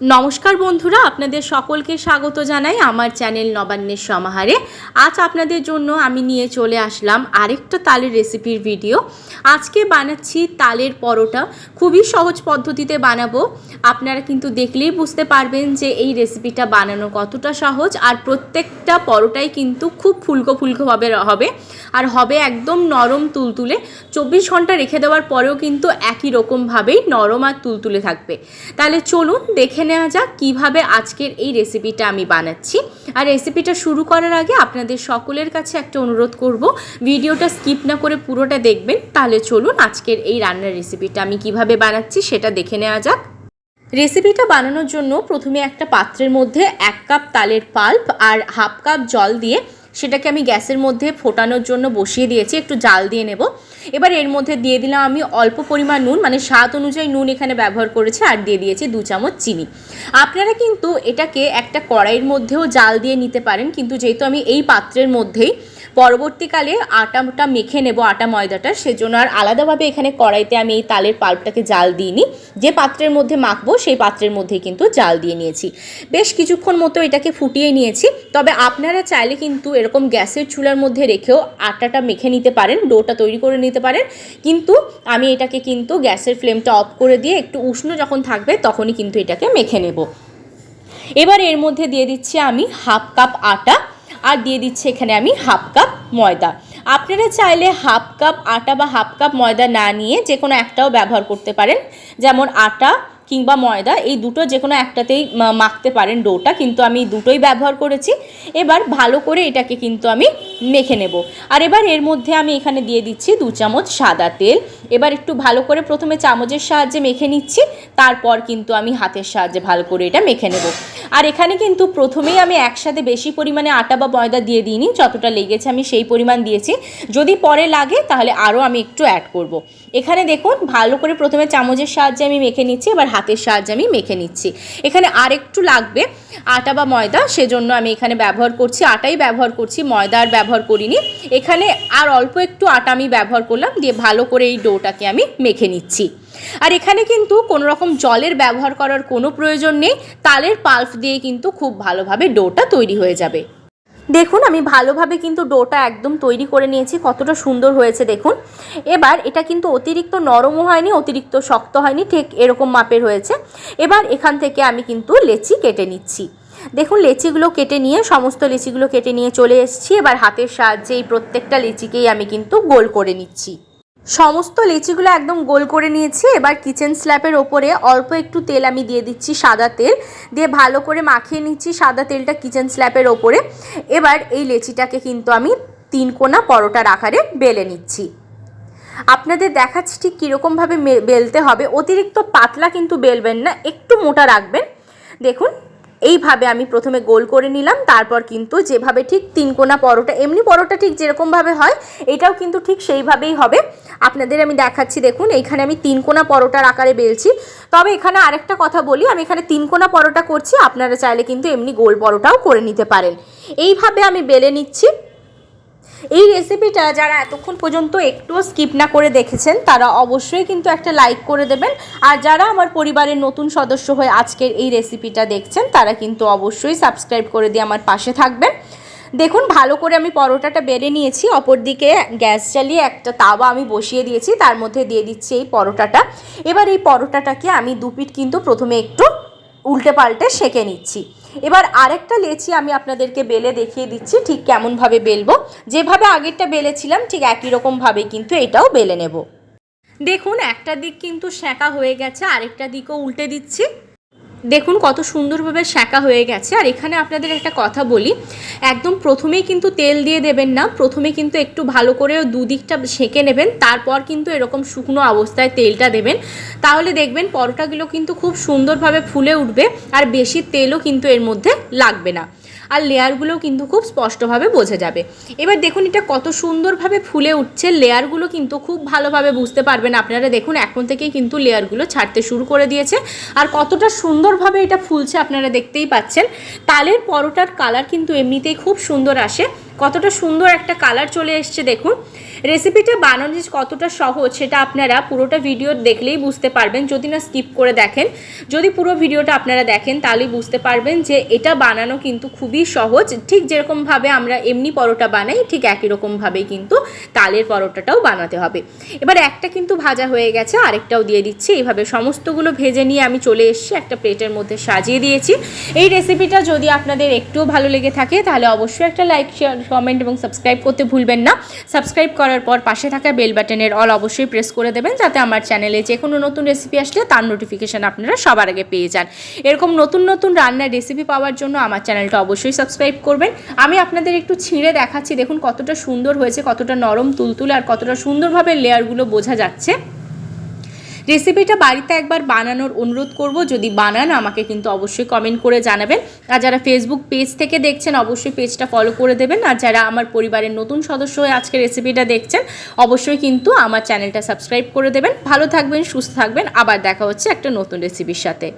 নমস্কার বন্ধুরা, আপনাদের সকলকে স্বাগত জানাই আমার চ্যানেল নবান্নের সমাহারে। আজ আপনাদের জন্য আমি নিয়ে চলে আসলাম আরেকটা তালের রেসিপির ভিডিও। আজকে বানাচ্ছি তালের পরোটা। খুবই সহজ পদ্ধতিতে বানাবো। আপনারা কিন্তু দেখলেই বুঝতে পারবেন যে এই রেসিপিটা বানানো কতটা সহজ আর প্রত্যেকটা পরোটাই কিন্তু খুব ফুলকো ফুলকোভাবে হবে। আর হবে একদম নরম তুলতুলে। চব্বিশ ঘণ্টা রেখে দেওয়ার পরেও কিন্তু একই রকমভাবেই নরম আর তুলতুলে থাকবে। তাহলে চলুন দেখে নেওয়া যাক কীভাবে আজকের এই রেসিপিটা আমি বানাচ্ছি। আর রেসিপিটা শুরু করার আগে আপনাদের সকলের কাছে একটা অনুরোধ করব, ভিডিওটা স্কিপ না করে পুরোটা দেখবেন। তাহলে চলুন আজকের এই রান্নার রেসিপিটা আমি কীভাবে বানাচ্ছি সেটা দেখে নেওয়া যাক। রেসিপিটা বানানোর জন্য প্রথমে একটা পাত্রের মধ্যে এক কাপ তালের পাল্প আর হাফ কাপ জল দিয়ে সেটাকে আমি গ্যাসের মধ্যে ফোটানোর জন্য বসিয়ে দিয়েছি, একটু জাল দিয়ে নেব। এবার এর মধ্যে দিয়ে দিলাম আমি অল্প পরিমাণ নুন মানে স্বাদ অনুযায়ী নুন এখানে ব্যবহার করেছি আর দিয়ে দিয়েছি দু চামচ চিনি। আপনারা কিন্তু এটাকে একটা কড়াইয়ের মধ্যেও জাল দিয়ে নিতে পারেন, কিন্তু যেহেতু আমি এই পাত্রের মধ্যেই পরবর্তীকালে আটাটা মেখে নেব আটা ময়দাটা। সেজন্য আর আলাদাভাবে এখানে কড়াইতে আমি এই তালের পাল্পটাকে জাল দিইনি। যে পাত্রের মধ্যে মাখবো সেই পাত্রের মধ্যে কিন্তু জাল দিয়ে নিয়েছি। বেশ কিছুক্ষণ মতো এটাকে ফুটিয়ে নিয়েছি। তবে আপনারা চাইলে কিন্তু এরকম গ্যাসের চুলার মধ্যে রেখেও আটাটা মেখে নিতে পারেন, ডোটা তৈরি করে নিতে পারেন। কিন্তু আমি এটাকে কিন্তু গ্যাসের ফ্লেমটা অফ করে দিয়ে একটু উষ্ণ যখন থাকবে তখনই কিন্তু এটাকে মেখে নেব। এবার এর মধ্যে দিয়ে দিচ্ছি আমি হাফ কাপ আটা। আর দিয়ে দিচ্ছি এখানে আমি হাফ কাপ ময়দা। আপনারা চাইলে হাফ কাপ আটা বা হাফ কাপ ময়দা না নিয়ে যে কোনো একটাও ব্যবহার করতে পারেন। যেমন আটা কিংবা ময়দা, এই দুটো যে কোনো একটাতেই মাখতে পারেন ডোটা, কিন্তু আমি দুটোই ব্যবহার করেছি। এবার ভালো করে এটাকে কিন্তু আমি মেখে নেব। আর এবার এর মধ্যে আমি এখানে দিয়ে দিচ্ছি দু চামচ সাদা তেল। এবার একটু ভালো করে প্রথমে চামচের সাহায্যে মেখে নিচ্ছি, তারপর কিন্তু আমি হাতের সাহায্যে ভালো করে এটা মেখে নেব। আর এখানে কিন্তু প্রথমেই আমি একসাথে বেশি পরিমাণে আটা বা ময়দা দিয়ে দিইনি, যতটা লেগেছে আমি সেই পরিমাণ দিয়েছি। যদি পরে লাগে, তাহলে আরও আমি একটু অ্যাড করব। এখানে দেখুন, ভালো করে প্রথমে চামচের সাহায্যে আমি মেখে নিচ্ছি, এবার হাতের সাহায্যে আমি মেখে নিচ্ছি। এখানে আর একটু লাগবে আটা বা ময়দা, সেজন্য আমি এখানে ব্যবহার করছি, আটাই ব্যবহার করছি, ময়দা আর ব্যবহার করিনি। এখানে আর অল্প একটু আটা আমি ব্যবহার করলাম, দিয়ে ভালো করে এই ডোটাকে আমি মেখে নিচ্ছি। আর এখানে কিন্তু কোনো রকম জলের ব্যবহার করার কোনো প্রয়োজন নেই। তালের পাল্প দিয়ে কিন্তু খুব ভালোভাবে ডোটা তৈরি হয়ে যাবে। দেখুন, আমি ভালোভাবে কিন্তু ডোটা একদম তৈরি করে নিয়েছি। কতটা সুন্দর হয়েছে, দেখুন। এবার এটা কিন্তু অতিরিক্ত নরমও হয়নি, অতিরিক্ত শক্ত হয়নি, ঠিক এরকম মাপের হয়েছে। এবার এখান থেকে আমি কিন্তু লেচি কেটে নিচ্ছি। দেখুন, লেচিগুলো কেটে নিয়ে, সমস্ত লেচিগুলো কেটে নিয়ে চলে এসেছি। এবার হাতের সাহায্যে এই প্রত্যেকটা লেচিকেই আমি কিন্তু গোল করে নিচ্ছি। সমস্ত লিচিগুলো একদম গোল করে নিয়েছি। এবার কিচেন স্ল্যাপের ওপরে অল্প একটু তেল আমি দিয়ে দিচ্ছি সাদা তেল। দিয়ে ভালো করে মাখিয়ে নিচ্ছি সাদা তেলটা কিচেন স্ল্যাপের ওপরে। এবার এই লেচিটাকে কিন্তু আমি তিন কোনা পরোটার আকারে বেলে নিচ্ছি। আপনাদের দেখাচ্ছি ঠিক কীরকমভাবে বেলতে হবে। অতিরিক্ত পাতলা কিন্তু বেলবেন না, একটু মোটা রাখবেন। দেখুন এইভাবে আমি প্রথমে গোল করে নিলাম, তারপর কিন্তু যেভাবে ঠিক তিন কোনা পরোটা, এমনি পরোটা ঠিক যেরকমভাবে হয়, এটাও কিন্তু ঠিক সেইভাবেই হবে। আপনাদের আমি দেখাচ্ছি, দেখুন, এইখানে আমি তিন কোনা পরোটার আকারে বেলছি। তবে এখানে আরেকটা কথা বলি, আমি এখানে তিন কোনা পরোটা করছি, আপনারা চাইলে কিন্তু এমনি গোল পরোটাও করে নিতে পারেন। এইভাবে আমি বেলে নিচ্ছি। এই রেসিপিটা যারা এতক্ষণ পর্যন্ত একটুও স্কিপ না করে দেখেছেন, তারা অবশ্যই কিন্তু একটা লাইক করে দেবেন। আর যারা আমার পরিবারের নতুন সদস্য হয়ে আজকের এই রেসিপিটা দেখছেন, তারা কিন্তু অবশ্যই সাবস্ক্রাইব করে দিয়ে আমার পাশে থাকবেন। দেখুন, ভালো করে আমি পরোটাটা বেড়ে নিয়েছি। অপরদিকে গ্যাস চালিয়ে একটা তাওয়া আমি বসিয়ে দিয়েছি। তার মধ্যে দিয়ে দিচ্ছি এই পরোটাটা। এবার এই পরোটাটাকে আমি দুপিট কিন্তু প্রথমে একটু উল্টে পাল্টে সেঁকে নিচ্ছি। এবার আরেকটা লেচি আমি আপনাদেরকে বেলে দেখিয়ে দিচ্ছি, ঠিক কেমনভাবে বেলবো। যেভাবে আগেরটা বেলেছিলাম, ঠিক একই রকমভাবে কিন্তু এটাও বেলে নেব। দেখুন, একটা দিক কিন্তু সেঁকা হয়ে গেছে, আরেকটা দিকও উল্টে দিচ্ছি। দেখুন কত সুন্দরভাবে শাঁকা হয়ে গেছে। আর এখানে আপনাদের একটা কথা বলি, একদম প্রথমেই কিন্তু তেল দিয়ে দেবেন না, প্রথমে কিন্তু একটু ভালো করে দুদিকটা সেঁকে নেবেন, তারপর কিন্তু এরকম শুকনো অবস্থায় তেলটা দেবেন। তাহলে দেখবেন পরোটাগুলো কিন্তু খুব সুন্দরভাবে ফুলে উঠবে, আর বেশি তেলও কিন্তু এর মধ্যে লাগবে না। আর লেয়ারগুলোও কিন্তু খুব স্পষ্টভাবে বোঝা যাবে। এবার দেখুন এটা কত সুন্দরভাবে ফুলে উঠছে লেয়ারগুলো কিন্তু খুব ভালোভাবে বুঝতে পারবেন। আপনারা দেখুন এখন থেকেই কিন্তু লেয়ারগুলো ছাড়তে শুরু করে দিয়েছে। আর কতটা সুন্দরভাবে এটা ফুলছে আপনারা দেখতেই পাচ্ছেন। তালের পরোটার কালার কিন্তু এমনিতেই খুব সুন্দর আসে। কতটা সুন্দর একটা কালার চলে এসছে দেখুন। রেসিপিটা বানানো যে কতটা সহজ সেটা আপনারা পুরোটা ভিডিও দেখলেই বুঝতে পারবেন। যদি না স্কিপ করে দেখেন, যদি পুরো ভিডিওটা আপনারা দেখেন, তাহলেই বুঝতে পারবেন যে এটা বানানো কিন্তু খুবই সহজ। ঠিক যেরকমভাবে আমরা এমনি পরোটা বানাই, ঠিক একই রকমভাবেই কিন্তু তালের পরোটাটাও বানাতে হবে। এবার একটা কিন্তু ভাজা হয়ে গেছে, আরেকটাও দিয়ে দিচ্ছি। এইভাবে সমস্তগুলো ভেজে নিয়ে আমি চলে এসেছি, একটা প্লেটের মধ্যে সাজিয়ে দিয়েছি। এই রেসিপিটা যদি আপনাদের একটুও ভালো লেগে থাকে, তাহলে অবশ্যই একটা লাইক শেয়ার কমেন্ট এবং সাবস্ক্রাইব করতে ভুলবেন না। সাবস্ক্রাইব করার পর পাশে থাকা বেল বাটনের অল অবশ্যই প্রেস করে দেবেন যাতে আমার চ্যানেলে যে কোনো নতুন রেসিপি আসলে তার নোটিফিকেশান আপনারা সবার আগে পেয়ে যান। এরকম নতুন নতুন রান্নার রেসিপি পাওয়ার জন্য আমার চ্যানেলটা অবশ্যই সাবস্ক্রাইব করবেন। আমি আপনাদের একটু ছিঁড়ে দেখাচ্ছি, দেখুন কতটা সুন্দর হয়েছে, কতটা নরম, তুলতুলে, আর কতটা সুন্দরভাবে লেয়ারগুলো বোঝা যাচ্ছে। রেসিপিটা বাড়িতে একবার বানানোর অনুরোধ করব। যদি বানান, আমাকে কিন্তু অবশ্যই কমেন্ট করে জানাবেন। আর যারা ফেসবুক পেজ থেকে দেখছেন, অবশ্যই পেজটা ফলো করে দেবেন। আর যারা আমার পরিবারের নতুন সদস্য হয়ে আজকে রেসিপিটা দেখছেন, অবশ্যই কিন্তু আমার চ্যানেলটা সাবস্ক্রাইব করে দেবেন। ভালো থাকবেন, সুস্থ থাকবেন। আবার দেখা হচ্ছে একটা নতুন রেসিপির সাথে।